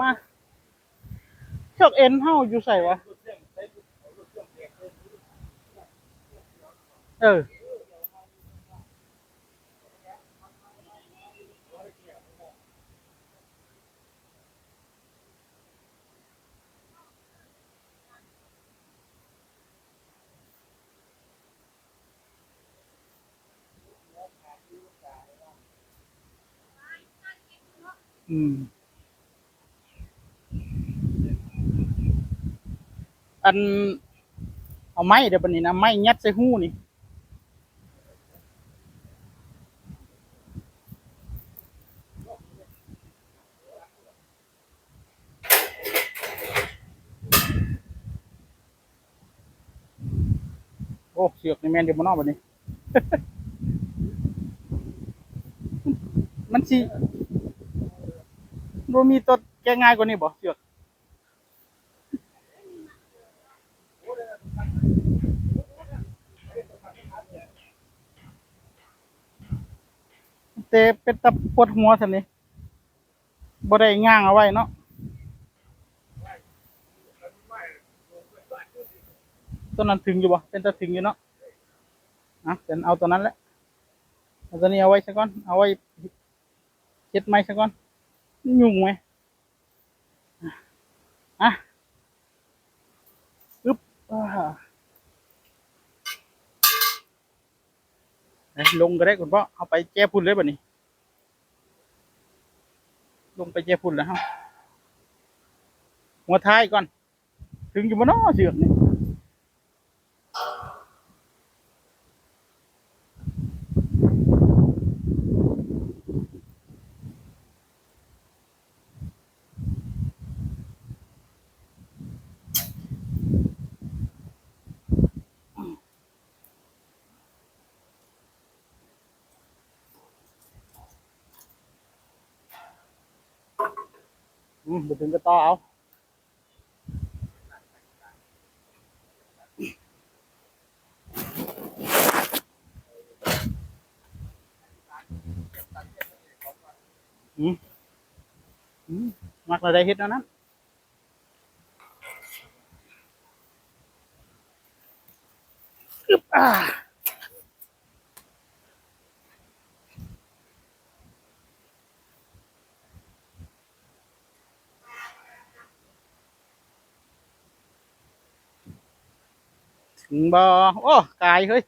มาเชือกเอ็นเฮาอยู่ใส่วะ เออ อืม อัน เอาไม้เดี๋ยวปนนี้นะไม้ยัดใส่หูนี่โอ้เสือกในแมนเดี๋ยวมานอกบันนี้ มันสิบ่มีตัวแก้ง่ายกว่านี้บ่เสือก เตเป็นตะปวดหัวสันนี่บ่ได้ง่างเอาไว้เนาะตัวนั้นถึงอยู่บ่เป็นตะถึงอยู่เนาะอะเป็นเอาตัวนั้นแหละเอาตัวนี้เอาไว้ซะก่อนเอาไว้เช็ดไม้ซะก่อนยุ่งไหมอะอึ๊บอ่าเอ้ย ลงก็ได้คุณพ่อเอาไปแก้พุ่นเลยบ่นี้ ลงไปแก้พุ่นแล้วฮะหัวท้ายก่อน ถึงอยู่บนนอเสือกนี่ อืมบ่ถึงก็ต่อเอาอืมอืมมักเราได้เฮ็ดแล้วนั้นอึ๊บอ่า ถึงบ่โอ้กายเฮ้ย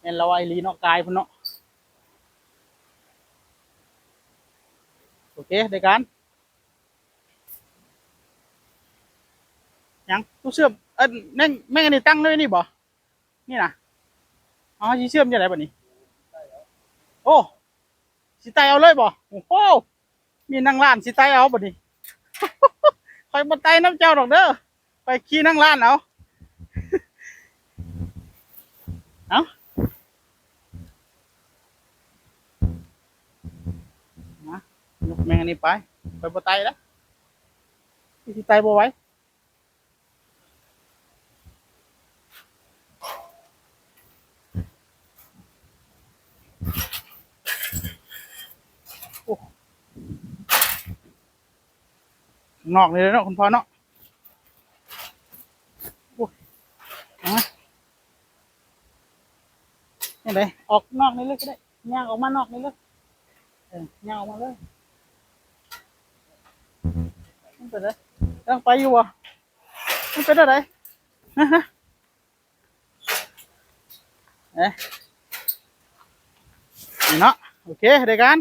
แม่นเราไอหลีเนาะกายพุ่นเนาะโอเคได้การยังตู้เชื่อมเอ็นแม่งแม่งอันนี้ตั้งเลยนี่บ่นี่นะอ๋อสิเชื่อมจะไหนบ่นี้โอ้สิไตเอาเลยบ่โอ้โหมีนั่งร้านสิไตเอาบ่นี้คอยบ่ไตน้ำเจ้าดอกเด้อ ไปขี่นั่งร้านเอาเอายกแม่งอันนี้ไปคอยบ่ไตแล้วสิไตบ่ไหวนอกนี่เลยเนาะคุณพ่อเนาะโอ้ยเอามานี่ไง ออกนอกนี่เลยก็ได้ย่างออกมานอกนี่เลยเออย่างออกมาเลยมันเป็นไรต้องไปอยู่วะมันเป็นอะไรนะฮะเอ๊ะนี่เนาะโอเคเด็กกัน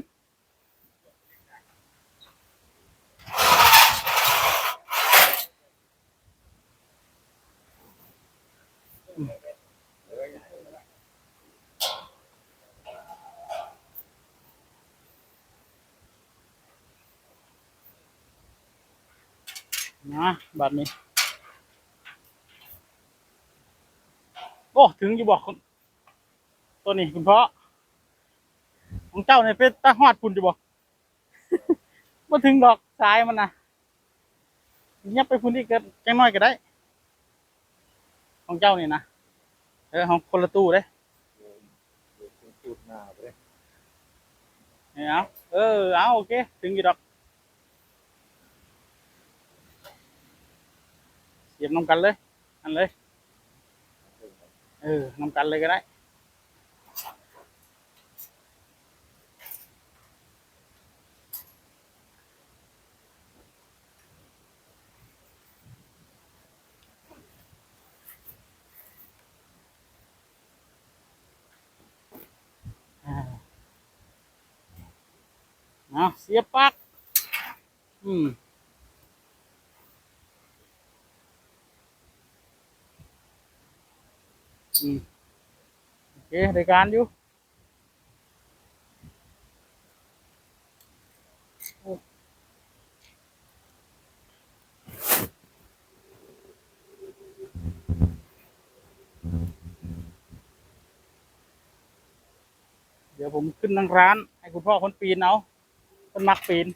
นะ บัดนี้ โอ้ถึงอยู่บอกคุณตัวนี้คุณพ่อของเจ้าเนี่ยเป็นตาหอดคุณอยู่บอกมาถึงดอกสายมันนะเงียบไปพุ่นที่เกิดจังน้อยก็ได้ ของเจ้านี่นะเออของคนละตู้เด้จุดหน้าไปเนี่ยเอาไปเออเอาโอเค ถึงอยู่ดอก เสียบน้ำกันเลยอันเลยเออน้ำกันเลยก็ได้อ่าเอาเสียบปลักอืม อืมโอเคได้การอยู่เดี๋ยวผมขึ้นนั่งร้าน ให้คุณพ่อคนปีนเอาคนมักปีน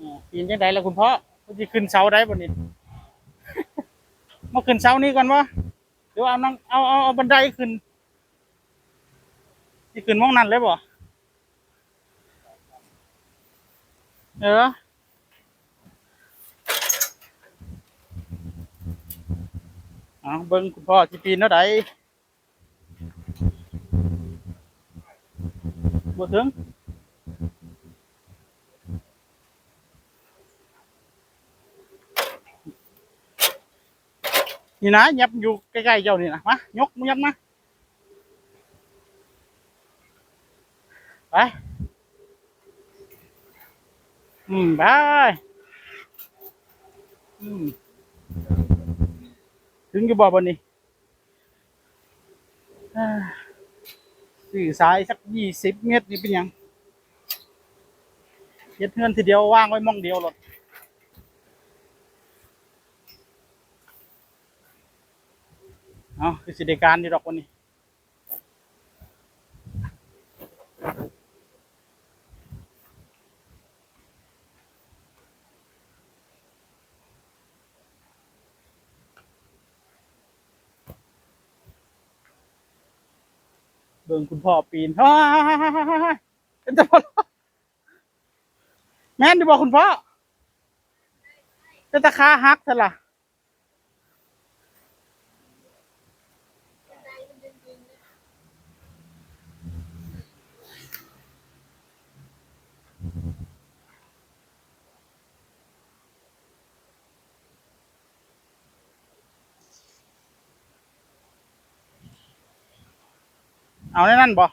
อ่า ปีนยังไงล่ะคุณพ่อมันจะขึ้นเสาได้บ่นี่มาขึ้นเสานี้ก่อนวะหรือว่าเอานั่งเอาเอาเอาบันไดขึ้นที่ขึ้นมองนั่นเลยบ่เออเอาเบิ่งคุณพ่อสิปีนเท่าใดบ่ถึง นี่นะยับอยู่ใกล้ๆเจ้านี่นะมายกมึงยับมาไปอืมไปอืมถึงอยู่บ่บนนี้อ่สื่อสายสักยี่สิบเมตรนี่เป็นยังเฮ็ดเงินทีเดียวว่างไว้มองเดียวหรอก เอาคือสิได้การอยู่ดอกวันนี้เบิ่งคุณพ่อปีนฮ่าเป็นตะพนแม่นดีบอกคุณพ่อเป็นตะคาหักเถอะล่ะ เอาในนั่นบ่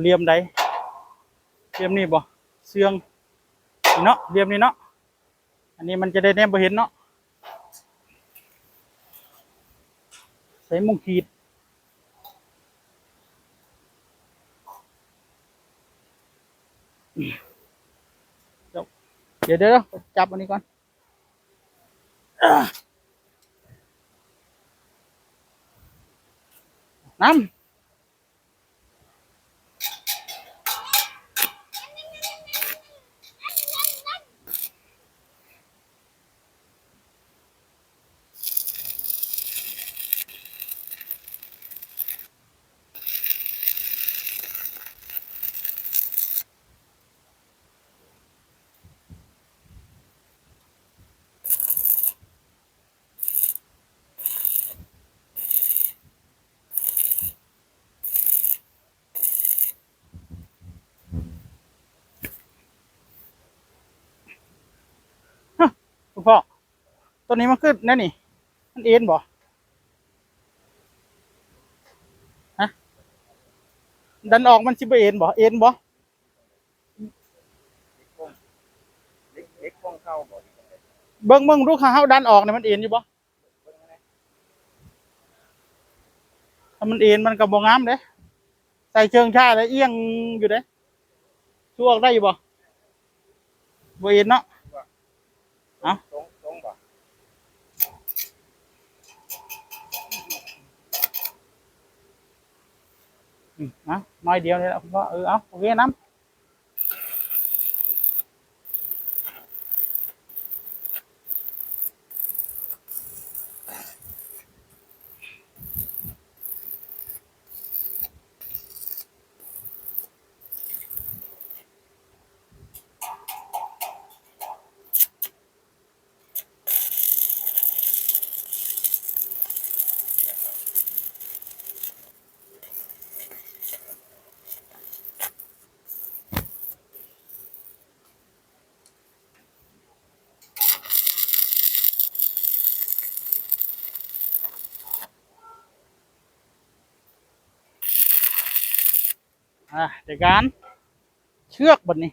เหลี่ยมใดเหลี่ยมนี่บ่เสื่องนี่เนาะเหลี่ยมนี่เนาะอันนี้มันจะได้แนมบ่เห็นเนาะใส่มงขีดเดี๋ยวเดี๋ยวจับอันนี้ก่อนน้ำ พ่อตัวนี้มันขึ้นแน่นนี่ มันเอ็นบ่ฮะดันออกมันชิบเอ็นบ่เอ็นบ่เบิ้งเบิ้งลูกค้าเฮาดันออกเนี่ยมันเอ็นอยู่บ่ถ้ามันเอ็นมันกับ่งามเด้ใส่เชิงชาแล้วเอียงอยู่เด้ช่วงได้อยู่บ่บ่เอ็นเนาะ เอ้าตรงตรงบ่อืมนะน้อยเดียวนี่แหละคุณพ่อเออเอาโอเคน้ำ อะเดี๋ยวการเชือกบนนี้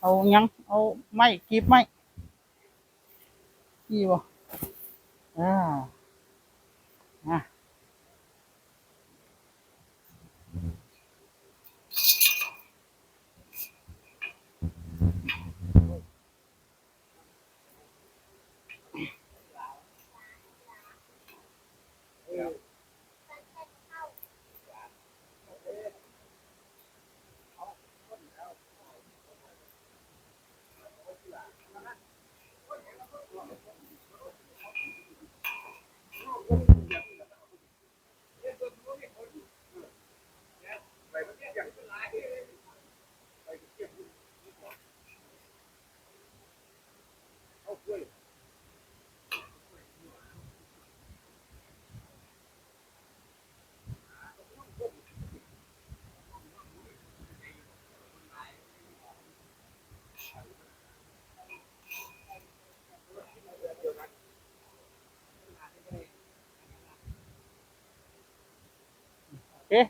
เอายังเอาไม่กีบไม่กีบอ่าอะ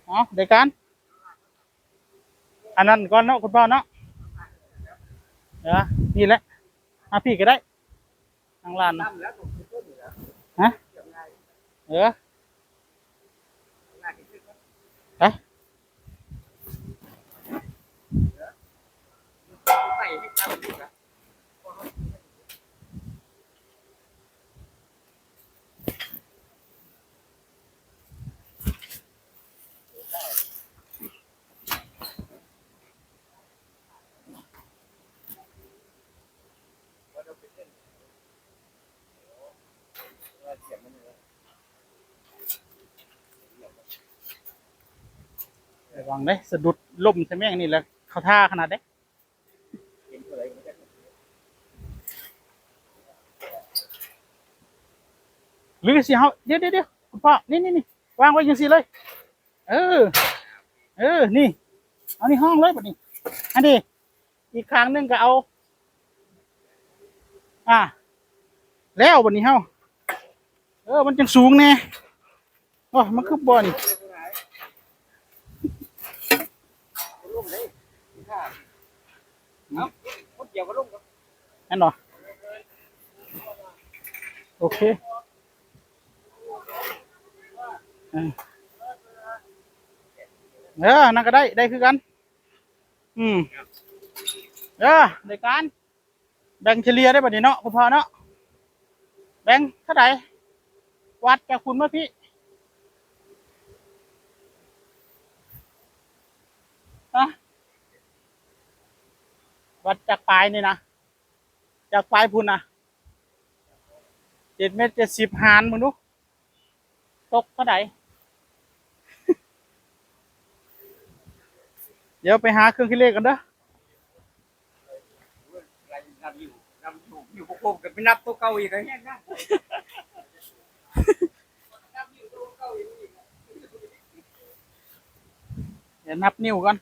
เอาเดี๋ยวการอันนั้นก่อนเนาะคุณพ่อเนาะเออนี่แหละมาพี่ก็ได้ทางลานนะฮะเออไปใส่ให้กล้ามดูน ระวังเด้สะดุดล่มใช่ไหมอย่างนี้แหละเขาท่าขนาดเด้เห็นตัวไหรือสิเฮาเดี๋ยวเดี๋ยวเดี๋ยวคุณพ่อนี่นี่นี่วางไว้ยังสิเลย เออ เออ นี่ เอานี่ห้องเลยแบัดนี้อันนี้อีกครั้งหนึ่งก็เอา อ่า แล้วแบัดนี้เฮาเออ มันจังสูงแน่โอ้มันคือบ่อนี่ ลุ่มเลยข้าเอ้า คนเกี่ยวกับลุ่มกับนั่นเหรอโอเคเออนั่นก็ได้ ได้คือกัน อืมเออได้การ แบ่งเฉลี่ยได้บัดนี้เนาะคุณพ่อเนาะ แบ่งเท่าไหร่วัดจากคุณเมาพี่ฮะ วัดจากปลายนี่นะจากปลายพุ่นนะเจ็ดเมตรเจ็ดสิบหารมึงดูตกเท่าไหร่เดี๋ยวไปหาเครื่องคิดเลขกันเด้ออะไรนำอยู่นำอยู่อยู่พวกผมกันไปนับตัวเก่าอีกเลยเนี่ยนะนับอยู่ตัวเก่าอีกเดี๋ยวนับนิ้วก่อน